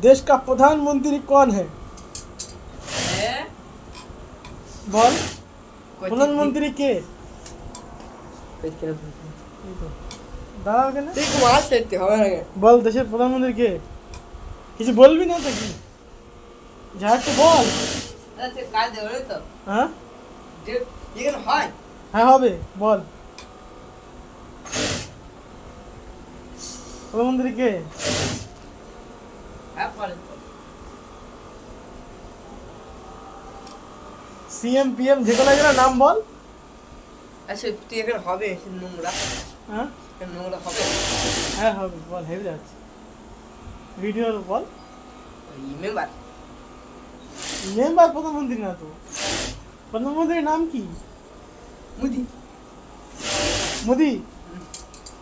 देश का प्रधानमंत्री कौन है হ্যাঁ বল প্রধানমন্ত্রী কে দাঁড়াও কেন তুই মাছ দেখতে হবে না বল দেশের প্রধানমন্ত্রী কে কিছু বলবি না তো কি যা একটু বল আচ্ছা কাজ দেবে তো হ্যাঁ যে এখানে হয় হ্যাঁ হবে বল প্রধানমন্ত্রী কে হ্যাঁ করে তো সিএম পিএম যে কোনো একজনের নাম বল। আচ্ছা তুই এখানে হবে সে নোংরা। হ্যাঁ? নোংরা হবে। হ্যাঁ হবে বল হেভি যাচ্ছে ভিডিও বল। ওই মেম্বার মেম্বার প্রধানমন্ত্রী না তো? প্রধানমন্ত্রীর নাম কি? মুদি। মোদি?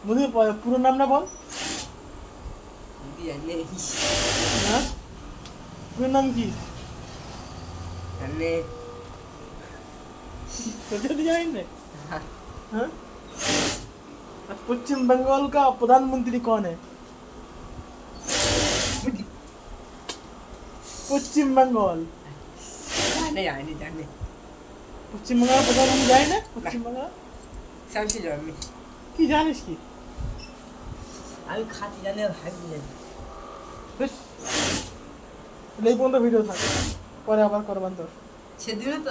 মোদি পুরো নাম না বল। মুদি জানে হ্যাঁ পুরো নাম কি জানে सोचा तो जाए ना हाँ? अब पश्चिम बंगाल का प्रधानमंत्री कौन है মুদি पश्चिम बंगाल জানে জানে জানে पश्चिम बंगाल प्रधानमंत्री जाए ना पश्चिम बंगाल সবচেয়ে জানি কি জানিস কি আমি খাতি জানি আর ভাবি জানি বেশ তাহলে এই পর্যন্ত ভিডিও থাকে। পরে আবার করবেন তোর সেদিনও তো।